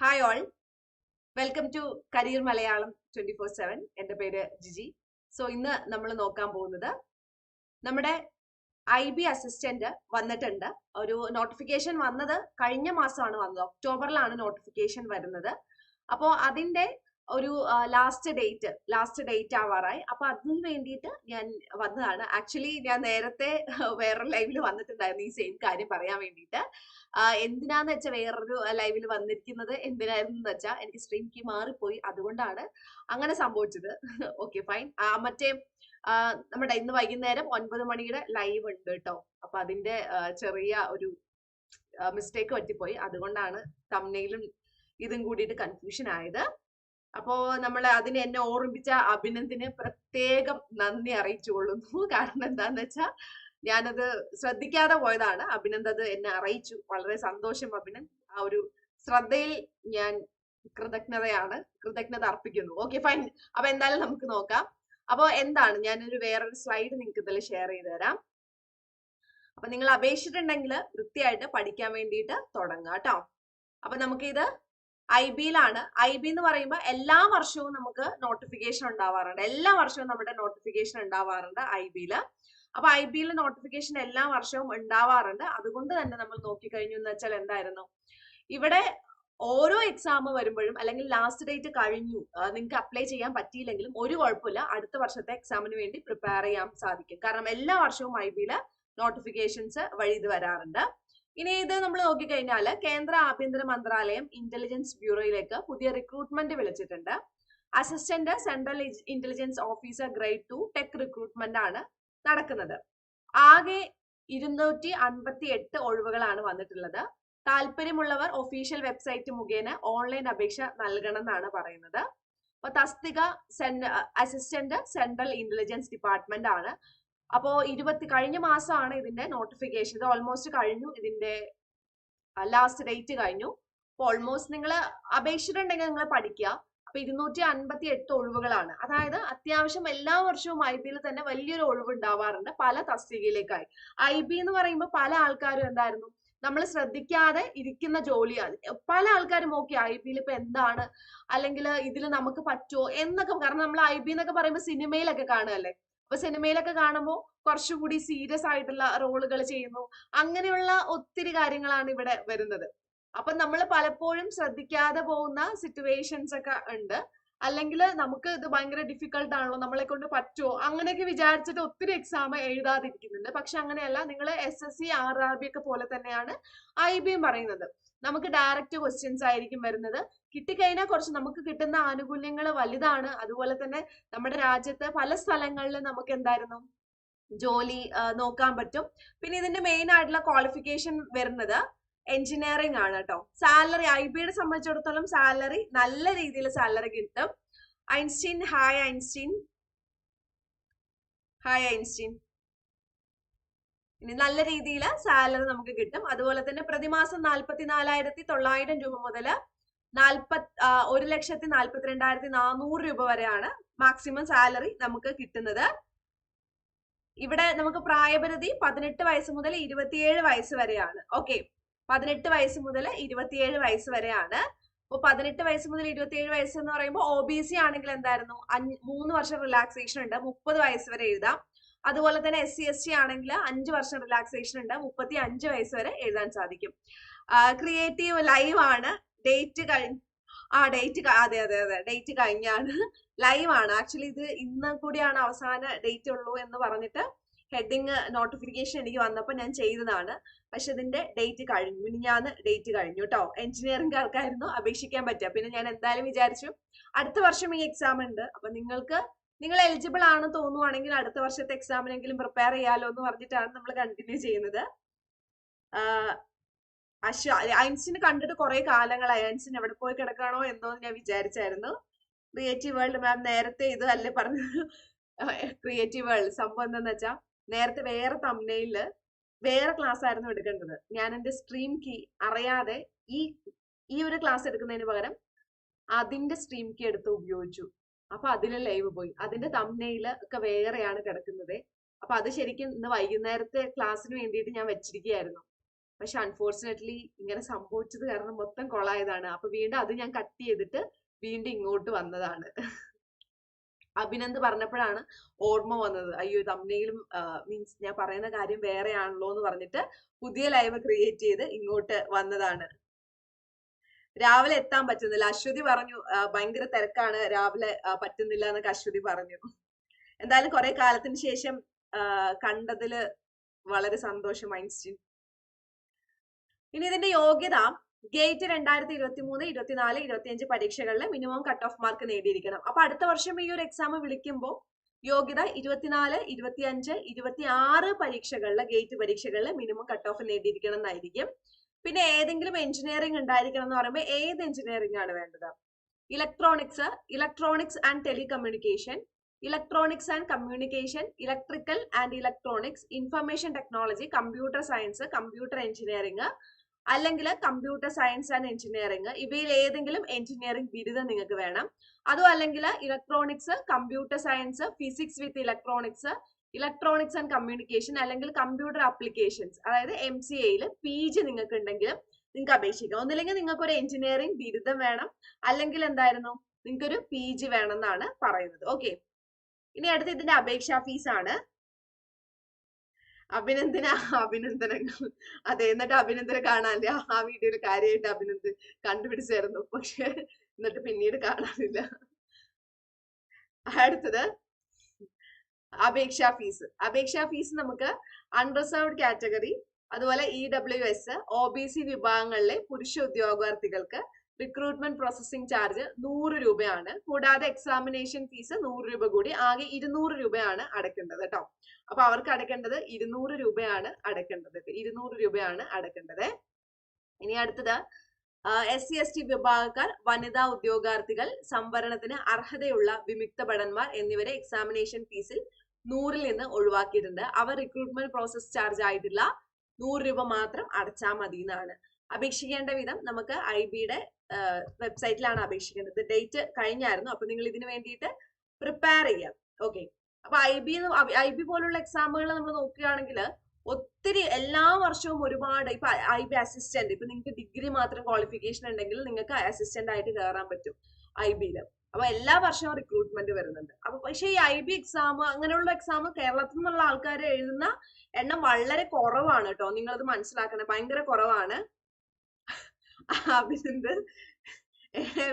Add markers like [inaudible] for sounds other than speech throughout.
Hi all welcome to career Malayalam twenty four seven എന്റെ പേര് Jiji. So ഇന്ന് നമ്മൾ നോക്കാൻ പോകുന്നത് നമ്മുടെ ഐ ബി അസിസ്റ്റന്റ് വന്നിട്ടുണ്ട്. ഒരു നോട്ടിഫിക്കേഷൻ വന്നത് കഴിഞ്ഞ മാസമാണ് വന്നത്. ഒക്ടോബറിലാണ് നോട്ടിഫിക്കേഷൻ വരുന്നത്. അപ്പോൾ അതിന്റെ ഒരു ലാസ്റ്റ് ഡേറ്റ് ലാസ്റ്റ് ഡേറ്റ് ആവാറായി. അപ്പൊ അതിന് വേണ്ടിയിട്ട് ഞാൻ വന്നതാണ്. ആക്ച്വലി ഞാൻ നേരത്തെ വേറെ ലൈവിൽ വന്നിട്ടുണ്ടായിരുന്നു ഈ സെയിം കാര്യം പറയാൻ വേണ്ടിയിട്ട്. എന്തിനാന്ന് വെച്ചാൽ വേറൊരു ലൈവിൽ വന്നിരിക്കുന്നത്? എന്തിനായിരുന്നു വെച്ചാൽ എനിക്ക് സ്ട്രീം കീ മാറിപ്പോയി. അതുകൊണ്ടാണ് അങ്ങനെ സംഭവിച്ചത്. ഓക്കെ ഫൈൻ മറ്റേ നമ്മുടെ ഇന്ന് വൈകുന്നേരം ഒൻപത് മണിയുടെ ലൈവ് ഉണ്ട് കേട്ടോ. അപ്പൊ അതിന്റെ ചെറിയ ഒരു മിസ്റ്റേക്ക് പറ്റിപ്പോയി. അതുകൊണ്ടാണ് തമ്മനയിലും ഇതും കൂടിയിട്ട് കൺഫ്യൂഷൻ ആയത്. അപ്പോ നമ്മൾ അതിനെ എന്നെ ഓർമ്മിപ്പിച്ച അഭിനന്ദിന് പ്രത്യേകം നന്ദി അറിയിച്ചു കൊള്ളുന്നു കാരണം എന്താന്ന് വെച്ചാൽ ഞാനത് ശ്രദ്ധിക്കാതെ പോയതാണ്. അഭിനന്ദ് അത് എന്നെ അറിയിച്ചു. വളരെ സന്തോഷം അഭിനന്ദ്. ആ ഒരു ശ്രദ്ധയിൽ ഞാൻ കൃതജ്ഞതയാണ്. കൃതജ്ഞത അർപ്പിക്കുന്നു. ഓക്കെ ഫൈൻ അപ്പൊ എന്തായാലും നമുക്ക് നോക്കാം. അപ്പൊ എന്താണ്? ഞാനൊരു വേറൊരു സ്ലൈഡ് നിങ്ങൾക്ക് ഇതിൽ ഷെയർ ചെയ്ത് തരാം. അപ്പൊ നിങ്ങൾ അപേക്ഷിച്ചിട്ടുണ്ടെങ്കിൽ വൃത്തിയായിട്ട് പഠിക്കാൻ വേണ്ടിയിട്ട് തുടങ്ങാം കേട്ടോ. അപ്പൊ നമുക്കിത് ഐ ബിയിലാണ് ഐ ബി എന്ന് പറയുമ്പോൾ എല്ലാ വർഷവും നമുക്ക് നോട്ടിഫിക്കേഷൻ ഉണ്ടാവാറുണ്ട്. എല്ലാ വർഷവും നമ്മുടെ നോട്ടിഫിക്കേഷൻ ഉണ്ടാവാറുണ്ട് ഐ ബിയിൽ അപ്പൊ ഐ പി എൽ നോട്ടിഫിക്കേഷൻ എല്ലാ വർഷവും ഉണ്ടാവാറുണ്ട്. അതുകൊണ്ട് തന്നെ നമ്മൾ നോക്കിക്കഴിഞ്ഞു എന്ന് വെച്ചാൽ എന്തായിരുന്നു? ഇവിടെ ഓരോ എക്സാം വരുമ്പോഴും അല്ലെങ്കിൽ ലാസ്റ്റ് ഡേറ്റ് കഴിഞ്ഞു നിങ്ങൾക്ക് അപ്ലൈ ചെയ്യാൻ പറ്റിയില്ലെങ്കിലും ഒരു കുഴപ്പമില്ല. അടുത്ത വർഷത്തെ എക്സാമിന് വേണ്ടി പ്രിപ്പയർ ചെയ്യാൻ സാധിക്കും. കാരണം എല്ലാ വർഷവും ഐ ബിയിൽ നോട്ടിഫിക്കേഷൻസ് വഴി ഇത് വരാറുണ്ട്. ഇനി ഇത് നമ്മൾ നോക്കിക്കഴിഞ്ഞാൽ കേന്ദ്ര ആഭ്യന്തര മന്ത്രാലയം ഇന്റലിജൻസ് ബ്യൂറോയിലേക്ക് പുതിയ റിക്രൂട്ട്മെന്റ് വിളിച്ചിട്ടുണ്ട്. Assistant central intelligence officer grade two tech recruitment ആണ്. നടക്കുന്നത്. ആകെ ഇരുന്നൂറ്റി അൻപത്തി എട്ട് ഒഴിവുകളാണ് വന്നിട്ടുള്ളത്. താല്പര്യമുള്ളവർ ഒഫീഷ്യൽ വെബ്സൈറ്റ് മുഖേന ഓൺലൈൻ അപേക്ഷ നൽകണം എന്നാണ് പറയുന്നത്. അപ്പൊ തസ്തിക അസിസ്റ്റന്റ് സെൻട്രൽ ഇന്റലിജൻസ് ഡിപ്പാർട്ട്മെന്റ് ആണ്. അപ്പോ ഇരുപത്തി കഴിഞ്ഞ മാസമാണ് ഇതിന്റെ നോട്ടിഫിക്കേഷൻ ഇത് ഓൾമോസ്റ്റ് കഴിഞ്ഞു. ഇതിന്റെ ലാസ്റ്റ് ഡേറ്റ് കഴിഞ്ഞു. അപ്പൊ ഓൾമോസ്റ്റ് നിങ്ങൾ അപേക്ഷിച്ചിട്ടുണ്ടെങ്കിൽ നിങ്ങൾ പഠിക്കുക. അപ്പൊ ഇരുന്നൂറ്റി അൻപത്തി എട്ട് ഒഴിവുകളാണ്. അതായത് അത്യാവശ്യം എല്ലാ വർഷവും ഐ ബിയിൽ തന്നെ വലിയൊരു ഒഴിവ് ഉണ്ടാവാറുണ്ട് പല തസ്തികയിലേക്കായി. ഐ ബി എന്ന് പറയുമ്പോൾ പല ആൾക്കാരും എന്തായിരുന്നു? നമ്മൾ ശ്രദ്ധിക്കാതെ ഇരിക്കുന്ന ജോലിയാണ് പല ആൾക്കാരും ഓക്കെ ഐ ബിയിൽ ഇപ്പൊ എന്താണ്? അല്ലെങ്കിൽ ഇതിൽ നമുക്ക് പറ്റുമോ എന്നൊക്കെ കാരണം നമ്മൾ ഐ ബി എന്നൊക്കെ പറയുമ്പോൾ സിനിമയിലൊക്കെ കാണുകയല്ലേ അപ്പൊ സിനിമയിലൊക്കെ കാണുമ്പോൾ കുറച്ചുകൂടി സീരിയസ് ആയിട്ടുള്ള റോളുകൾ ചെയ്യുന്നു. അങ്ങനെയുള്ള ഒത്തിരി കാര്യങ്ങളാണ് ഇവിടെ വരുന്നത്. അപ്പൊ നമ്മൾ പലപ്പോഴും ശ്രദ്ധിക്കാതെ പോകുന്ന സിറ്റുവേഷൻസ് ഒക്കെ ഉണ്ട്. അല്ലെങ്കിൽ നമുക്ക് ഇത് ഭയങ്കര ഡിഫിക്കൽട്ട് ആണല്ലോ നമ്മളെ കൊണ്ട് പറ്റുമോ അങ്ങനെയൊക്കെ വിചാരിച്ചിട്ട് ഒത്തിരി എക്സാം എഴുതാതിരിക്കുന്നുണ്ട്. പക്ഷെ അങ്ങനെയല്ല നിങ്ങൾ S S C R R B ഒക്കെ പോലെ തന്നെയാണ് ഐ ബിയും പറയുന്നത്. നമുക്ക് ഡയറക്റ്റ് ക്വസ്റ്റ്യൻസ് ആയിരിക്കും വരുന്നത്. കിട്ടിക്കഴിഞ്ഞാൽ കുറച്ച് നമുക്ക് കിട്ടുന്ന ആനുകൂല്യങ്ങൾ വലുതാണ്. അതുപോലെ തന്നെ നമ്മുടെ രാജ്യത്തെ പല സ്ഥലങ്ങളിലും നമുക്ക് എന്തായിരുന്നു? ജോലി നോക്കാൻ പറ്റും. പിന്നെ ഇതിന്റെ മെയിൻ ആയിട്ടുള്ള ക്വാളിഫിക്കേഷൻ വരുന്നത് എഞ്ചിനീയറിംഗ് ആണ് കേട്ടോ. സാലറി ഐ ബിയുടെ സംബന്ധിച്ചിടത്തോളം സാലറി നല്ല രീതിയിൽ സാലറി കിട്ടും. Einstein hi Einstein. Hi Einstein. ഇനി നല്ല രീതിയിൽ സാലറി നമുക്ക് കിട്ടും. അതുപോലെ തന്നെ പ്രതിമാസം നാൽപ്പത്തി നാലായിരത്തി തൊള്ളായിരം രൂപ മുതൽ നാൽപ്പത് ഒരു ലക്ഷത്തി നാൽപ്പത്തി രണ്ടായിരത്തി നാനൂറ് രൂപ വരെയാണ് മാക്സിമം സാലറി നമുക്ക് കിട്ടുന്നത്. ഇവിടെ നമുക്ക് പ്രായപരിധി പതിനെട്ട് വയസ്സ് മുതൽ ഇരുപത്തിയേഴ് വയസ്സ് വരെയാണ്. ഓക്കെ പതിനെട്ട് വയസ്സ് മുതൽ ഇരുപത്തിയേഴ് വയസ്സ് വരെയാണ്. അപ്പോൾ പതിനെട്ട് വയസ്സ് മുതൽ ഇരുപത്തിയേഴ് വയസ്സ് എന്ന് പറയുമ്പോൾ ഒ ബി സി ആണെങ്കിൽ എന്തായിരുന്നു? മൂന്ന് വർഷം റിലാക്സേഷൻ ഉണ്ട്. മുപ്പത് വയസ്സ് വരെ എഴുതാം. അതുപോലെ തന്നെ എസ് സി എസ് ടി ആണെങ്കിൽ അഞ്ച് വർഷം റിലാക്സേഷൻ ഉണ്ട്. മുപ്പത്തി അഞ്ച് വയസ്സ് വരെ എഴുതാൻ സാധിക്കും. ക്രിയേറ്റീവ് ലൈവ് ആണ്. ഡേറ്റ് കഴിഞ്ഞ് ആ ഡേറ്റ് അതെ അതെ അതെ. ഡേറ്റ് കഴിഞ്ഞാണ്. ലൈവ് ആണ്. ആക്ച്വലി ഇത് ഇന്ന് കൂടിയാണ് അവസാന ഡേറ്റ് ഉള്ളൂ എന്ന് പറഞ്ഞിട്ട് ഹെഡിങ് നോട്ടിഫിക്കേഷൻ എനിക്ക് വന്നപ്പോൾ ഞാൻ ചെയ്തതാണ്. പക്ഷെ ഇതിന്റെ ഡേറ്റ് കഴിഞ്ഞു. മിനിഞ്ഞാന്ന് ഡേറ്റ് കഴിഞ്ഞു കേട്ടോ എഞ്ചിനീയറിംഗ് ആൾക്കായിരുന്നു അപേക്ഷിക്കാൻ പറ്റുക. പിന്നെ ഞാൻ എന്തായാലും വിചാരിച്ചു അടുത്ത വർഷം ഈ എക്സാം ഉണ്ട്. അപ്പൊ നിങ്ങൾക്ക് നിങ്ങൾ എലിജിബിൾ ആണ് തോന്നുവാണെങ്കിൽ അടുത്ത വർഷത്തെ എക്സാമിനെങ്കിലും പ്രിപ്പയർ ചെയ്യാലോ എന്ന് പറഞ്ഞിട്ടാണ് നമ്മൾ കണ്ടിന്യൂ ചെയ്യുന്നത്. അശ്വ അയൻസിന് കണ്ടിട്ട് കുറെ കാലങ്ങളായി. അയൻസിന് എവിടെ പോയി കിടക്കണോ എന്തോ ഞാൻ വിചാരിച്ചായിരുന്നു. ക്രിയേറ്റീവ് വേൾഡ് മാം നേരത്തെ ഇത് അല്ലേ പറഞ്ഞത്? [laughs] ക്രിയേറ്റീവ് വേൾഡ് സംഭവം എന്താന്ന് വെച്ചാൽ നേരത്തെ വേറെ തമ്മനയിൽ വേറെ ക്ലാസ് ആയിരുന്നു എടുക്കേണ്ടത്. ഞാൻ എന്റെ സ്ട്രീം കീ അറിയാതെ ഈ ഈ ഒരു ക്ലാസ് എടുക്കുന്നതിന് പകരം അതിന്റെ സ്ട്രീം കീ എടുത്ത് ഉപയോഗിച്ചു. അപ്പൊ അതിലെ ലൈവ് പോയി. അതിന്റെ തമ്മനയിൽ ഒക്കെ വേറെയാണ് കിടക്കുന്നത്. അപ്പൊ അത് ശരിക്കും ഇന്ന് വൈകുന്നേരത്തെ ക്ലാസ്സിന് വേണ്ടിയിട്ട് ഞാൻ വെച്ചിരിക്കുകയായിരുന്നു. പക്ഷെ അൺഫോർച്ചുനേറ്റ്ലി ഇങ്ങനെ സംഭവിച്ചത് കാരണം മൊത്തം കൊളായതാണ്. അപ്പൊ വീണ്ടും അത് ഞാൻ കട്ട് ചെയ്തിട്ട് വീണ്ടും ഇങ്ങോട്ട് വന്നതാണ്. അഭിനന്ദ് പറഞ്ഞപ്പോഴാണ് ഓർമ്മ വന്നത്. അയ്യോ തമ്മിലും മീൻസ് ഞാൻ പറയുന്ന കാര്യം വേറെയാണല്ലോ എന്ന് പറഞ്ഞിട്ട് പുതിയ ലൈവ് ക്രിയേറ്റ് ചെയ്ത് ഇങ്ങോട്ട് വന്നതാണ്. രാവിലെ എത്താൻ പറ്റുന്നില്ല. അശ്വതി പറഞ്ഞു ഭയങ്കര തിരക്കാണ്. രാവിലെ പറ്റുന്നില്ല എന്നൊക്കെ അശ്വതി പറഞ്ഞു. എന്തായാലും കുറെ കാലത്തിന് ശേഷം കണ്ടതിൽ വളരെ സന്തോഷം ഐൻസ്റ്റീൻ. ഇനി ഇതിന്റെ യോഗ്യത ഗേറ്റ് രണ്ടായിരത്തി ഇരുപത്തി മൂന്ന് ഇരുപത്തിനാല് ഇരുപത്തിയഞ്ച് പരീക്ഷകളിൽ മിനിമം കട്ട് ഓഫ് മാർക്ക് നേടിയിരിക്കണം. അപ്പൊ അടുത്ത വർഷം ഈ ഒരു എക്സാം വിളിക്കുമ്പോൾ യോഗ്യത ഇരുപത്തിനാല് ഇരുപത്തിയഞ്ച് ഇരുപത്തി ആറ് പരീക്ഷകളിലെ ഗേറ്റ് പരീക്ഷകളിൽ മിനിമം കട്ട് ഓഫ് നേടിയിരിക്കണം എന്നായിരിക്കും. പിന്നെ ഏതെങ്കിലും എഞ്ചിനീയറിംഗ് ഉണ്ടായിരിക്കണം എന്ന് പറയുമ്പോൾ ഏത് എഞ്ചിനീയറിംഗ് ആണ് വേണ്ടത്? Electronics electronics and telecommunication electronics and communication electrical and electronics information technology computer science computer engineering അല്ലെങ്കിൽ കമ്പ്യൂട്ടർ സയൻസ് ആൻഡ് എഞ്ചിനീയറിംഗ് ഇവയിൽ ഏതെങ്കിലും എഞ്ചിനീയറിംഗ് ബിരുദം നിങ്ങൾക്ക് വേണം. അതും അല്ലെങ്കിൽ electronics computer science physics with electronics electronics and communication അല്ലെങ്കിൽ കമ്പ്യൂട്ടർ ആപ്ലിക്കേഷൻസ് അതായത് എം സി എയിൽ പി ജി നിങ്ങൾക്ക് ഉണ്ടെങ്കിലും നിങ്ങൾക്ക് അപേക്ഷിക്കാം. ഒന്നില്ലെങ്കിൽ നിങ്ങൾക്ക് ഒരു എഞ്ചിനീയറിംഗ് ബിരുദം വേണം. അല്ലെങ്കിൽ എന്തായിരുന്നു? നിങ്ങൾക്ക് ഒരു പി ജി വേണം എന്നാണ് പറയുന്നത്. ഓക്കെ ഇനി അടുത്ത് ഇതിന്റെ അപേക്ഷാ ഫീസ് ആണ്. അഭിനന്ദന അഭിനന്ദനങ്ങൾ. അതെ എന്നിട്ട് അഭിനന്ദന കാണാനില്ല. ആ വീഡിയോയിൽ കാര്യമായിട്ട് അഭിനന്ദൻ കണ്ടുപിടിച്ചായിരുന്നു. പക്ഷെ എന്നിട്ട് പിന്നീട് കാണാനില്ല. അടുത്തത് അപേക്ഷാ ഫീസ്. അപേക്ഷാ ഫീസ് നമുക്ക് അൺറിസർവ്ഡ് കാറ്റഗറി അതുപോലെ E W S O B C വിഭാഗങ്ങളിലെ പുരുഷ ഉദ്യോഗാർത്ഥികൾക്ക് റിക്രൂട്ട്മെന്റ് പ്രോസസ്സിംഗ് ചാർജ് നൂറ് രൂപയാണ്. കൂടാതെ എക്സാമിനേഷൻ ഫീസ് നൂറ് രൂപ കൂടി. ആകെ ഇരുന്നൂറ് രൂപയാണ് അടക്കേണ്ടത് കേട്ടോ അപ്പൊ അവർക്ക് അടക്കേണ്ടത് ഇരുന്നൂറ് രൂപയാണ് അടക്കേണ്ടത്. ഇരുന്നൂറ് രൂപയാണ് അടക്കേണ്ടത്. ഇനി അടുത്തത് എസ് സി എസ് ടി വിഭാഗക്കാർ വനിതാ ഉദ്യോഗാർത്ഥികൾ സംവരണത്തിന് അർഹതയുള്ള വിമുക്ത ഭടന്മാർ എന്നിവരെ എക്സാമിനേഷൻ ഫീസിൽ നൂറിൽ നിന്ന് ഒഴിവാക്കിയിട്ടുണ്ട്. അവർ റിക്രൂട്ട്മെന്റ് പ്രോസസ് ചാർജ് ആയിട്ടില്ല നൂറ് രൂപ മാത്രം അടച്ചാൽ മതി എന്നാണ് അപേക്ഷിക്കേണ്ട വിധം നമുക്ക് ഐ ബിയുടെ വെബ്സൈറ്റിലാണ് അപേക്ഷിക്കേണ്ടത് ഡേറ്റ് കഴിഞ്ഞായിരുന്നു. അപ്പൊ നിങ്ങൾ ഇതിന് വേണ്ടിയിട്ട് പ്രിപ്പയർ ചെയ്യാം. ഓക്കെ അപ്പൊ ഐ ബി ഐ ബി പോലുള്ള എക്സാമുകൾ നമ്മൾ നോക്കുകയാണെങ്കിൽ ഒത്തിരി എല്ലാ വർഷവും ഒരുപാട് ഇപ്പൊ ഐ ബി അസിസ്റ്റന്റ് ഇപ്പൊ നിങ്ങൾക്ക് ഡിഗ്രി മാത്രം ക്വാളിഫിക്കേഷൻ ഉണ്ടെങ്കിൽ നിങ്ങൾക്ക് അസിസ്റ്റന്റ് ആയിട്ട് കയറാൻ പറ്റും ഐ ബിയിൽ അപ്പൊ എല്ലാ വർഷവും റിക്രൂട്ട്മെന്റ് വരുന്നുണ്ട്. അപ്പൊ പക്ഷെ ഈ ഐ ബി എക്സാം അങ്ങനെയുള്ള എക്സാം കേരളത്തിൽ നിന്നുള്ള ആൾക്കാർ എഴുതുന്ന എണ്ണം വളരെ കുറവാണ് കേട്ടോ. നിങ്ങളത് മനസ്സിലാക്കണം. ഭയങ്കര കുറവാണ്. അഭിനന്ദ്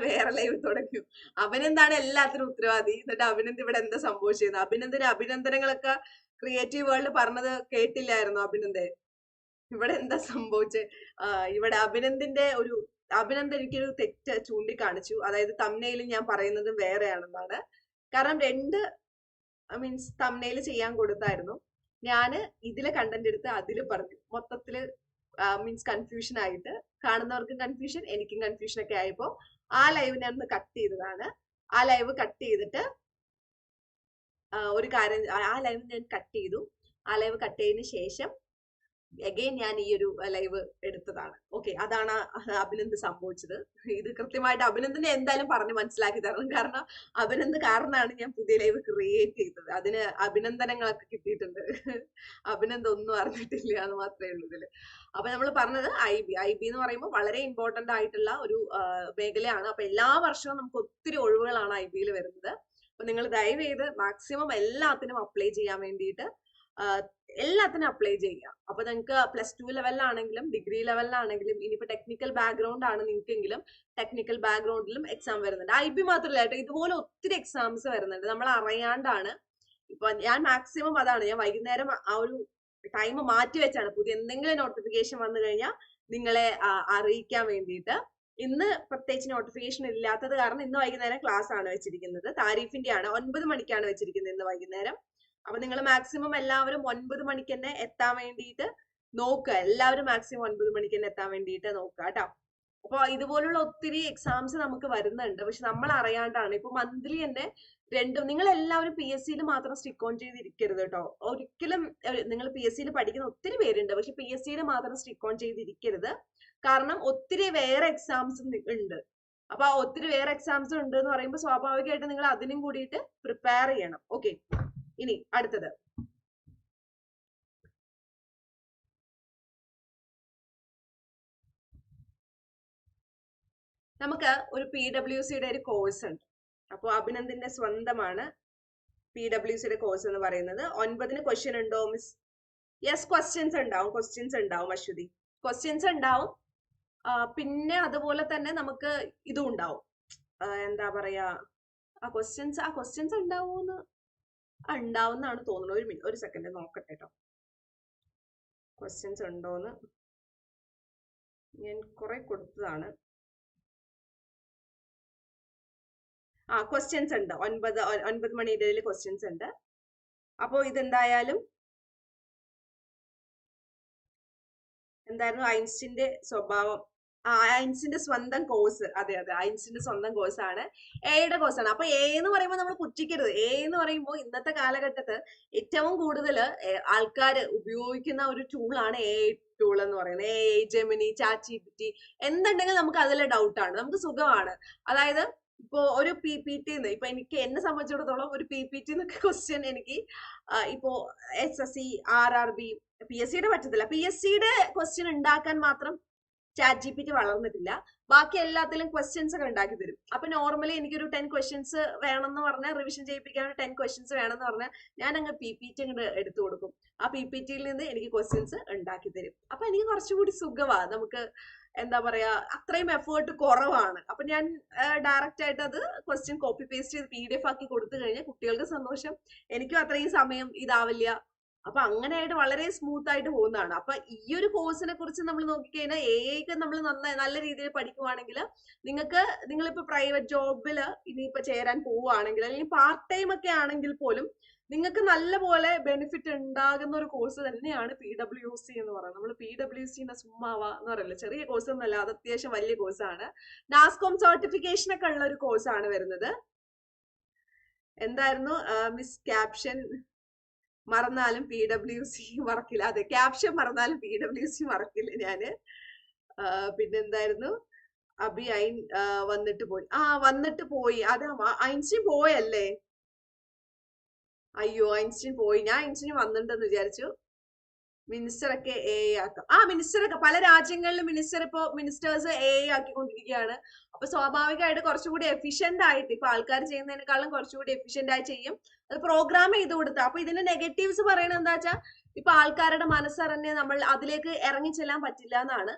വേറെ ലൈവ് തുടങ്ങും. അഭിനന്ദാണ് എല്ലാത്തിനും ഉത്തരവാദി. എന്നിട്ട് അഭിനന്ദ് ഇവിടെ എന്താ സംഭവിച്ചത് അഭിനന്ദന് അഭിനന്ദനങ്ങളൊക്കെ ക്രിയേറ്റീവ് വേൾഡ് പറഞ്ഞത് കേട്ടില്ലായിരുന്നു അഭിനന്ദൻ ഇവിടെ എന്താ സംഭവിച്ചത് ഇവിടെ അഭിനന്ദിന്റെ ഒരു അഭിനന്ദൻ എനിക്കൊരു തെറ്റ് ചൂണ്ടിക്കാണിച്ചു. അതായത് തമ്നയിൽ ഞാൻ പറയുന്നത് വേറെയാണെന്നാണ്. കാരണം രണ്ട് ഐ മീൻസ് തമ്നയിൽ ചെയ്യാൻ കൊടുത്തായിരുന്നു. ഞാൻ ഇതിലെ കണ്ടന്റ് എടുത്ത് അതിൽ പറഞ്ഞു. മൊത്തത്തിൽ മീൻസ് കൺഫ്യൂഷൻ ആയിട്ട് കാണുന്നവർക്കും കൺഫ്യൂഷൻ എനിക്കും കൺഫ്യൂഷൻ ഒക്കെ ആയപ്പോൾ ആ ലൈവ് ഞാൻ ഒന്ന് കട്ട് ചെയ്തതാണ്. ആ ലൈവ് കട്ട് ചെയ്തിട്ട് ഒരു കാര്യം ആ ലൈവ് ഞാൻ കട്ട് ചെയ്തു. ആ ലൈവ് കട്ട് ചെയ്തതിന് ശേഷം അഗെയിൻ ഞാൻ ഈ ഒരു ലൈവ് എടുത്തതാണ്. ഓക്കെ അതാണ് അഭിനന്ദ് സംഭവിച്ചത്. ഇത് കൃത്യമായിട്ട് അഭിനന്ദിനെ എന്തായാലും പറഞ്ഞ് മനസ്സിലാക്കി തരണം. കാരണം അഭിനന്ദ് കാരണമാണ് ഞാൻ പുതിയ ലൈവ് ക്രിയേറ്റ് ചെയ്തത്. അതിന് അഭിനന്ദനങ്ങളൊക്കെ കിട്ടിയിട്ടുണ്ട്. അഭിനന്ദ് ഒന്നും അറിഞ്ഞിട്ടില്ല എന്ന് മാത്രമേ ഉള്ളൂ ഇതിൽ. അപ്പൊ നമ്മൾ പറഞ്ഞത് ഐ ബി ഐ ബി എന്ന് പറയുമ്പോൾ വളരെ ഇമ്പോർട്ടന്റ് ആയിട്ടുള്ള ഒരു മേഖലയാണ്. അപ്പൊ എല്ലാ വർഷവും നമുക്ക് ഒത്തിരി ഒഴിവുകളാണ് ഐ ബിയിൽ വരുന്നത്. അപ്പൊ നിങ്ങൾ ദയവ് ചെയ്ത് മാക്സിമം എല്ലാത്തിനും അപ്ലൈ ചെയ്യാൻ വേണ്ടിയിട്ട് എല്ലാത്തിനും അപ്ലൈ ചെയ്യുക അപ്പൊ നിങ്ങൾക്ക് പ്ലസ് ടു ലെവലിലാണെങ്കിലും ഡിഗ്രി ലെവലിലാണെങ്കിലും ഇനിയിപ്പോ ടെക്നിക്കൽ ബാക്ക്ഗ്രൗണ്ട് ആണ് നിങ്ങൾക്കെങ്കിലും ടെക്നിക്കൽ ബാക്ക്ഗ്രൗണ്ടിലും എക്സാം വരുന്നുണ്ട്. ഐ ബി മാത്രമല്ല ഇതുപോലെ ഒത്തിരി എക്സാംസ് വരുന്നുണ്ട്. നമ്മൾ അറിയാണ്ടാണ്. ഇപ്പൊ ഞാൻ മാക്സിമം അതാണ് ഞാൻ വൈകുന്നേരം ആ ഒരു ടൈം മാറ്റി വെച്ചാണ്. പുതിയ എന്തെങ്കിലും നോട്ടിഫിക്കേഷൻ വന്നു കഴിഞ്ഞാൽ നിങ്ങളെ അറിയിക്കാൻ വേണ്ടിയിട്ട്. ഇന്ന് പ്രത്യേകിച്ച് നോട്ടിഫിക്കേഷൻ ഇല്ലാത്തത് കാരണം ഇന്ന് വൈകുന്നേരം ക്ലാസ് ആണ് വെച്ചിരിക്കുന്നത്. താരീഫിന്റെ ആണ് ഒൻപത് മണിക്കാണ് വെച്ചിരിക്കുന്നത് ഇന്ന് വൈകുന്നേരം. അപ്പൊ നിങ്ങൾ മാക്സിമം എല്ലാവരും ഒൻപത് മണിക്ക് തന്നെ എത്താൻ വേണ്ടിയിട്ട് നോക്കുക എല്ലാവരും മാക്സിമം ഒൻപത് മണിക്ക് തന്നെ എത്താൻ വേണ്ടിയിട്ട് നോക്കുക കേട്ടോ. അപ്പൊ ഇതുപോലുള്ള ഒത്തിരി എക്സാംസ് നമുക്ക് വരുന്നുണ്ട്. പക്ഷെ നമ്മൾ അറിയാണ്ടാണ്. ഇപ്പൊ മന്ത്ലി തന്നെ രണ്ടും നിങ്ങൾ എല്ലാവരും പി എസ് സിയിൽ മാത്രം സ്റ്റിക്ക് ഓൺ ചെയ്തിരിക്കരുത് കേട്ടോ. ഒരിക്കലും നിങ്ങൾ പി എസ് സിയിൽ പഠിക്കുന്ന ഒത്തിരി പേരുണ്ട്. പക്ഷെ പി എസ് സിയിൽ മാത്രം സ്റ്റിക്ക് ഓൺ ചെയ്തിരിക്കരുത്. കാരണം ഒത്തിരി വേറെ എക്സാംസ് ഉണ്ട്. അപ്പൊ ഒത്തിരി വേറെ എക്സാംസ് ഉണ്ട് എന്ന് പറയുമ്പോൾ സ്വാഭാവികമായിട്ട് നിങ്ങൾ അതിനും കൂടിയിട്ട് പ്രിപ്പയർ ചെയ്യണം. ഓക്കെ ഇനി അടുത്തത്. നമുക്ക് ഒരു പി ഡബ്ല്യു സിയുടെ ഒരു കോഴ്സ് ഉണ്ട്. അപ്പോൾ അഭിനന്ദിന്റെ സ്വന്തമാണ് പി ഡബ്ല്യു സിയുടെ കോഴ്സ് എന്ന് പറയുന്നത്. ഒൻപതിന് ക്വസ്റ്റ്യൻ ഉണ്ടോ മിസ് യെസ് ക്വസ്റ്റ്യൻസ് ഉണ്ടാവും ക്വസ്റ്റ്യൻസ് ഉണ്ടാവും അശ്വതി. ക്വസ്റ്റ്യൻസ് ഉണ്ടാവും. പിന്നെ അതുപോലെ തന്നെ നമുക്ക് ഇതും ഉണ്ടാവും. എന്താ പറയാ? ആ ക്വസ്റ്റ്യൻസ് ആ ക്വസ്റ്റ്യൻസ് ഉണ്ടാവുമെന്ന് ആ ഉണ്ടാവുന്നാണ് തോന്നുന്നത്. ഒരു മിനിറ്റ് ഒരു സെക്കൻഡ് നോക്കട്ടെ കേട്ടോ ക്വസ്റ്റ്യൻസ് ഉണ്ടോന്ന്? ഞാൻ കുറെ കൊടുത്തതാണ്. ആ ക്വസ്റ്റ്യൻസ് ഉണ്ട്. ഒൻപത് ഒൻപത് മണി മണിയുടെ ക്വസ്റ്റ്യൻസ് ഉണ്ട്. അപ്പോൾ ഇതെന്തായാലും എന്തായിരുന്നു ഐൻസ്റ്റിന്റെ സ്വഭാവം? ഐൻസിന്റെ സ്വന്തം കോഴ്സ് അതെ അതെ ഐൻസിന്റെ സ്വന്തം കോഴ്സാണ് എയുടെ കോഴ്സാണ് അപ്പൊ എ എന്ന് പറയുമ്പോൾ നമ്മൾ പുറ്റിക്കരുത് എ എന്ന് പറയുമ്പോൾ ഇന്നത്തെ കാലഘട്ടത്ത് ഏറ്റവും കൂടുതൽ ആൾക്കാർ ഉപയോഗിക്കുന്ന ഒരു ടൂളാണ് എ ടൂൾ എന്ന് പറയുന്നത്. A A Gemini ChatGPT എന്തുണ്ടെങ്കിലും നമുക്ക് അതിലെ ഡൗട്ടാണ് നമുക്ക് സുഖമാണ്. അതായത് ഇപ്പോ ഒരു പി പി ടി എന്ന് ഇപ്പൊ എനിക്ക് എന്നെ സംബന്ധിച്ചിടത്തോളം ഒരു പി പി ടി എന്നൊക്കെ ക്വസ്റ്റ്യൻ എനിക്ക് ഇപ്പോ S S C R R B P S സിയുടെ പറ്റത്തില്ല. പി എസ് സിയുടെ ക്വസ്റ്റ്യൻ ഉണ്ടാക്കാൻ മാത്രം ചാറ്റ് ജി പി ടി വളർന്നിട്ടില്ല. ബാക്കി എല്ലാത്തിലും ക്വസ്റ്റ്യൻസ് ഒക്കെ ഉണ്ടാക്കി തരും. അപ്പൊ നോർമലി എനിക്കൊരു ടെൻ ക്വസ്റ്റ്യൻസ് വേണമെന്ന് പറഞ്ഞാൽ റിവിഷൻ ചെയ്യിപ്പിക്കാൻ ടെൻ ക്വസ്റ്റ്യൻസ് വേണമെന്ന് പറഞ്ഞാൽ ഞാൻ അങ്ങ് പി പി ടി അങ്ങോട്ട് എടുത്തു കൊടുക്കും. ആ പി പി ടിയിൽ നിന്ന് എനിക്ക് ക്വസ്റ്റ്യൻസ് ഉണ്ടാക്കി തരും. അപ്പൊ എനിക്ക് കുറച്ചുകൂടി സുഖമാ. നമുക്ക് എന്താ പറയാ അത്രയും എഫേർട്ട് കുറവാണ്. അപ്പൊ ഞാൻ ഡയറക്റ്റ് ആയിട്ട് അത് ക്വസ്റ്റ്യൻ കോപ്പി പേസ്റ്റ് ചെയ്ത് പി ഡി എഫ് ആക്കി കൊടുത്തു കഴിഞ്ഞാൽ കുട്ടികൾക്ക് സന്തോഷം. എനിക്കും അത്രയും സമയം ഇതാവില്ല അപ്പൊ അങ്ങനെയായിട്ട് വളരെ സ്മൂത്ത് ആയിട്ട് പോകുന്നതാണ്. അപ്പൊ ഈ ഒരു കോഴ്സിനെ കുറിച്ച് നമ്മൾ നോക്കിക്കഴിഞ്ഞാൽ ഏക നമ്മൾ നന്നായി നല്ല രീതിയിൽ പഠിക്കുവാണെങ്കിൽ നിങ്ങൾക്ക് നിങ്ങളിപ്പോ പ്രൈവറ്റ് ജോബിൽ ഇനിയിപ്പോ ചേരാൻ പോവുകയാണെങ്കിൽ അല്ലെങ്കിൽ പാർട്ട് ടൈം ഒക്കെ ആണെങ്കിൽ പോലും നിങ്ങൾക്ക് നല്ലപോലെ ബെനിഫിറ്റ് ഉണ്ടാകുന്ന ഒരു കോഴ്സ് തന്നെയാണ് പി ഡബ്ല്യു സി എന്ന് പറയുന്നത്. നമ്മൾ പി ഡബ്ല്യു സി സുമ്മാവ എന്ന് പറയില്ല? ചെറിയ കോഴ്സ് ഒന്നുമല്ല അത് അത്യാവശ്യം വലിയ കോഴ്സാണ് നാസ്കോം സർട്ടിഫിക്കേഷൻ ഒക്കെ ഉള്ള ഒരു ആണ് വരുന്നത്. എന്തായിരുന്നു? മിസ് ക്യാപ്ഷൻ മറന്നാലും പി ഡബ്ല്യു സി മറക്കില്ല. അതെ ക്യാപ്ഷൻ മറന്നാലും പി ഡബ്ല്യു സി മറക്കില്ല ഞാൻ. പിന്നെ പിന്നെന്തായിരുന്നു? അബി ഐൻ വന്നിട്ട് പോയി. ആ വന്നിട്ട് പോയി. അതെ ഐൻസ്റ്റീൻ പോയല്ലേ? അയ്യോ ഐൻസ്റ്റീൻ പോയി. ഞാൻ ഐൻസ്റ്റീൻ വന്നിട്ടുണ്ടെന്ന് വിചാരിച്ചു. മിനിസ്റ്റർ ഒക്കെ എ ആക്കാം. ആ മിനിസ്റ്റർ ഒക്കെ പല രാജ്യങ്ങളിലും മിനിസ്റ്റർ ഇപ്പോ മിനിസ്റ്റേഴ്സ് എ ആക്കിക്കൊണ്ടിരിക്കുകയാണ് അപ്പൊ സ്വാഭാവികമായിട്ട് കുറച്ചുകൂടി എഫിഷ്യന്റ് ആയിട്ട് ഇപ്പൊ ആൾക്കാർ ചെയ്യുന്നതിനേക്കാളും കുറച്ചുകൂടി എഫിഷ്യന്റ് ആയി ചെയ്യും. അത് പ്രോഗ്രാം ചെയ്ത് കൊടുത്ത. അപ്പൊ ഇതിന്റെ നെഗറ്റീവ്സ് പറയണത് എന്താ വെച്ചാൽ ഇപ്പൊ ആൾക്കാരുടെ മനസ്സറിഞ്ഞ് നമ്മൾ അതിലേക്ക് ഇറങ്ങി ചെല്ലാൻ പറ്റില്ല എന്നാണ്.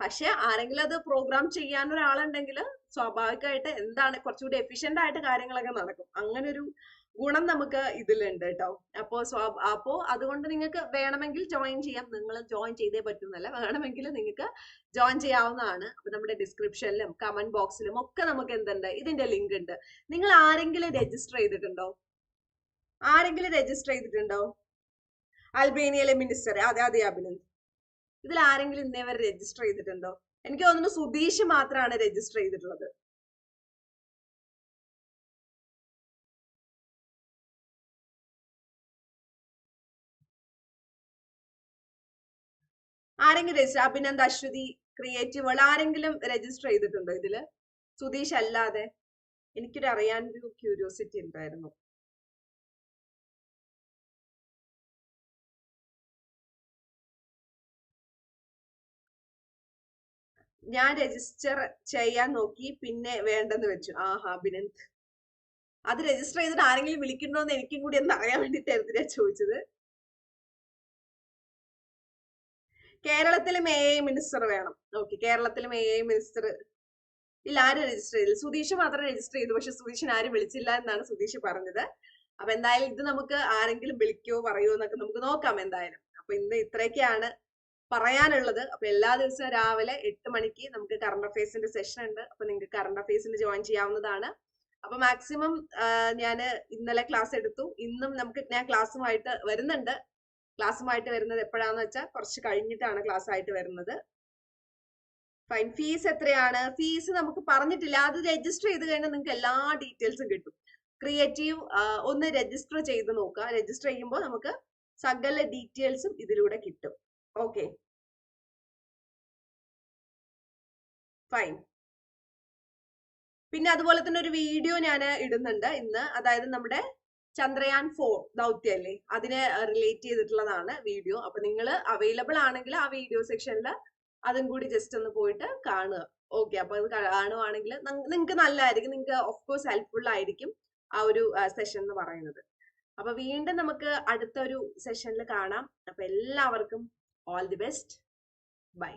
പക്ഷെ ആരെങ്കിലും അത് പ്രോഗ്രാം ചെയ്യാൻ ഒരാളുണ്ടെങ്കിൽ സ്വാഭാവികമായിട്ട് എന്താണ് കുറച്ചുകൂടി എഫിഷ്യന്റ് ആയിട്ട് കാര്യങ്ങളൊക്കെ നടക്കും. അങ്ങനെ ഒരു ഗുണം നമുക്ക് ഇതിലുണ്ട് കേട്ടോ അപ്പോ അപ്പോ അതുകൊണ്ട് നിങ്ങൾക്ക് വേണമെങ്കിൽ ജോയിൻ ചെയ്യാം. നിങ്ങൾ ജോയിൻ ചെയ്തേ പറ്റുന്നല്ല വേണമെങ്കിൽ നിങ്ങൾക്ക് ജോയിൻ ചെയ്യാവുന്നതാണ്. അപ്പൊ നമ്മുടെ ഡിസ്ക്രിപ്ഷനിലും കമന്റ് ബോക്സിലും ഒക്കെ നമുക്ക് എന്തുണ്ട്? ഇതിന്റെ ലിങ്ക് ഉണ്ട്. നിങ്ങൾ ആരെങ്കിലും രജിസ്റ്റർ ചെയ്തിട്ടുണ്ടോ? ആരെങ്കിലും രജിസ്റ്റർ ചെയ്തിട്ടുണ്ടോ? അൽബേനിയയിലെ മിനിസ്റ്റർ അതെ അതെ അഭിനന്ദ്. ഇതിൽ ആരെങ്കിലും ഇന്നേ വരെ രജിസ്റ്റർ ചെയ്തിട്ടുണ്ടോ? എനിക്ക് തോന്നുന്നു സുധീഷ് മാത്രമാണ് രജിസ്റ്റർ ചെയ്തിട്ടുള്ളത്. ആരെങ്കിലും register Abhinand Aswathy creative world ആരെങ്കിലും രജിസ്റ്റർ ചെയ്തിട്ടുണ്ടോ ഇതിൽ? സുധീഷ് അല്ലാതെ എനിക്കൊരു അറിയാൻ ഒരു ക്യൂരിയോസിറ്റി ഉണ്ടായിരുന്നു. ഞാൻ രജിസ്റ്റർ ചെയ്യാൻ നോക്കി പിന്നെ വേണ്ടെന്ന് വെച്ചു. ആഹാ അഭിനന്ദ്. അത് രജിസ്റ്റർ ചെയ്തിട്ട് ആരെങ്കിലും വിളിക്കണോന്ന് എനിക്കും കൂടി ഒന്ന് അറിയാൻ വേണ്ടിട്ടായിരുന്നു ഞാൻ ചോദിച്ചത്. കേരളത്തിലും എ ഐ മിനിസ്റ്റർ വേണം. ഓക്കെ കേരളത്തിലും എ ഐ മിനിസ്റ്റർ ഇല്ല ആരും രജിസ്റ്റർ ചെയ്തില്ല സുധീഷ് മാത്രം രജിസ്റ്റർ ചെയ്തു. പക്ഷെ സുധീഷിന് ആരും വിളിച്ചില്ല എന്നാണ് സുധീഷ് പറഞ്ഞത്. അപ്പൊ എന്തായാലും ഇത് നമുക്ക് ആരെങ്കിലും വിളിക്കോ പറയോ എന്നൊക്കെ നമുക്ക് നോക്കാം എന്തായാലും. അപ്പൊ ഇന്ന് ഇത്രയൊക്കെയാണ് പറയാനുള്ളത്. അപ്പൊ എല്ലാ ദിവസവും രാവിലെ എട്ട് മണിക്ക് നമുക്ക് കറണ്ട് അഫയേഴ്സിന്റെ സെഷൻ ഉണ്ട്. അപ്പൊ നിങ്ങൾക്ക് കറണ്ട് അഫയേഴ്സിന് ജോയിൻ ചെയ്യാവുന്നതാണ്. അപ്പൊ മാക്സിമം ഞാൻ ഇന്നലെ ക്ലാസ് എടുത്തു. ഇന്നും നമുക്ക് ഞാൻ ക്ലാസ്സുമായിട്ട് വരുന്നുണ്ട്. ക്ലാസ്സുമായിട്ട് വരുന്നത് എപ്പോഴാന്ന് വെച്ചാൽ കുറച്ച് കഴിഞ്ഞിട്ടാണ് ക്ലാസ് ആയിട്ട് വരുന്നത്. ഫൈൻ ഫീസ് എത്രയാണ്? ഫീസ് നമുക്ക് പറഞ്ഞിട്ടില്ല. അത് രജിസ്റ്റർ ചെയ്ത് കഴിഞ്ഞാൽ നിങ്ങൾക്ക് എല്ലാ ഡീറ്റെയിൽസും കിട്ടും. ക്രിയേറ്റീവ് ഒന്ന് രജിസ്റ്റർ ചെയ്ത് നോക്കുക. രജിസ്റ്റർ ചെയ്യുമ്പോൾ നമുക്ക് സകല ഡീറ്റെയിൽസും ഇതിലൂടെ കിട്ടും. ഓക്കെ ഫൈൻ പിന്നെ അതുപോലെ തന്നെ ഒരു വീഡിയോ ഞാൻ ഇടുന്നുണ്ട് ഇന്ന്. അതായത് നമ്മുടെ ചന്ദ്രയാൻ ഫോർ ദൗത്യല്ലേ? അതിനെ റിലേറ്റ് ചെയ്തിട്ടുള്ളതാണ് വീഡിയോ അപ്പൊ നിങ്ങൾ അവൈലബിൾ ആണെങ്കിൽ ആ വീഡിയോ സെക്ഷനിൽ അതും കൂടി ജസ്റ്റ് ഒന്ന് പോയിട്ട് കാണുക. ഓക്കെ അപ്പൊ അത് കാണുവാണെങ്കിൽ നിങ്ങൾക്ക് നല്ലതായിരിക്കും. നിങ്ങൾക്ക് ഓഫ് കോഴ്സ് ഹെൽപ്ഫുൾ ആയിരിക്കും ആ ഒരു സെഷൻ എന്ന് പറയുന്നത്. അപ്പൊ വീണ്ടും നമുക്ക് അടുത്ത ഒരു സെഷനിൽ കാണാം. അപ്പൊ എല്ലാവർക്കും ഓൾ ദി ബെസ്റ്റ് ബൈ